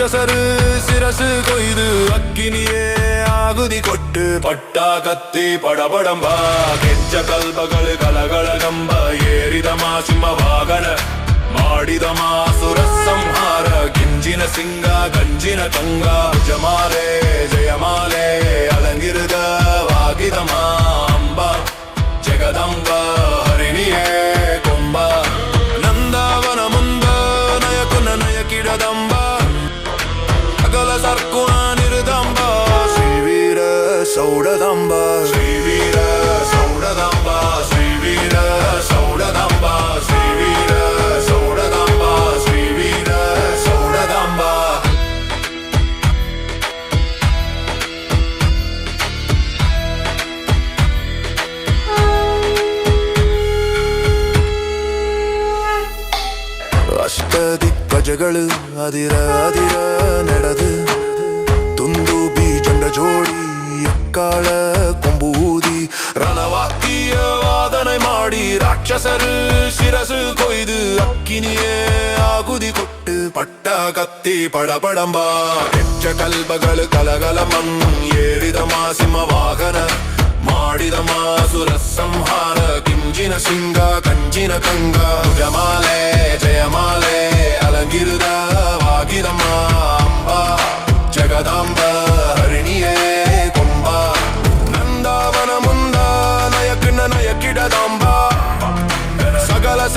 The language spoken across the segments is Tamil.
ರಾಕ್ಷಸರು ಸಿರಸು ಕೊಯ್ದು ಅಕ್ಕಿನಿಯೇ ಆಗುದಿ ಕೊಟ್ಟು ಪಟ್ಟ ಕತ್ತಿ ಪಡಬಡಂಬ ಕೆಂಚ ಕಲ್ಪಗಳು ಕಲಗಳ ಗಂಬ ಏರಿದ ಮಾಸಿಂಹ ವಾಗನ ಮಾಡಿದ ಮಾಸುರ ಸಂಹಾರ ಗಿಂಜಿನ ಸಿಂಗ ಗಂಜಿನ ಕಂಗ ಜಮಾಲೆ சௌடதாம்பா. ஸ்ரீவீர சௌடதாம்பா ஸ்ரீவீர சௌடதாம்பா ஸ்ரீவீர சௌடதாம்பா ஸ்ரீவீர சௌடதாம்பா. அஷ்டதிக் பஜகள் அதிர அதிர நடது. கைகால கொம்பூதி ரணவாக்கிய வாதனை மாடி ராட்சசரு சிரசு கொய்து அக்கினியே ஆகுதி கொட்டு பட்ட கத்தி படபடம்பா. எச்ச கல்பகள் கலகலமம் ஏறிதமா சிம்ம வாகன மாடிதமா சுரசம்ஹார கிஞ்சின சிங்கா கஞ்சின கங்கா. ஜமாலே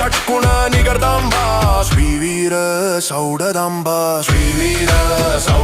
சட்குண நிகர்தாம்பா. ஸ்ரீவீர சௌடதாம்பா. ஸ்ரீவீர சௌ